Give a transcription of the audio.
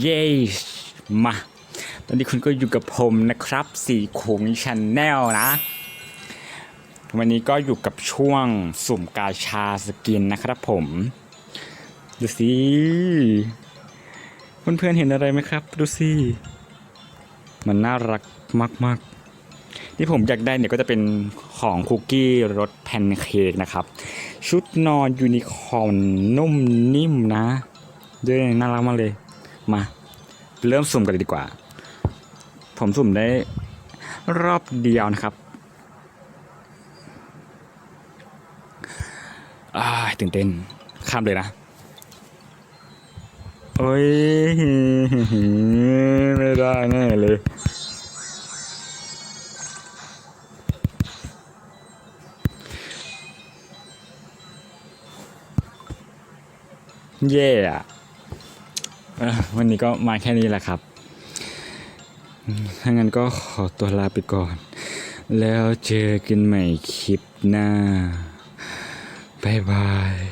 เย้มา ตอนนี้คุณก็อยู่กับผมนะครับสี่ขงชาแนลนะ วันนี้ก็อยู่กับช่วงสุ่มกาชาสกินนะครับผม ดูสิเพื่อนๆเห็นอะไรไหมครับ ดูสิ มันน่ารักมากๆ ที่ผมอยากได้เนี่ยก็จะเป็นของคุกกี้รสแพนเค้กนะครับ ชุดนอนยูนิคอร์นนุ่มนิ่มนะด้วยน่ารักมากเลย มาเริ่มสุ่มกันเลยดีกว่า ผมสุ่มได้รอบเดียวนะครับอ่าตื่นเต้นข้ามเลยนะโอ้ยไม่ได้แน่เลยเย่อะเอ่อ วันนี้ก็มาแค่นี้แหละครับ ถ้างั้นก็ขอตัวลาไปก่อน แล้วเจอกันใหม่คลิปหน้า บ๊ายบาย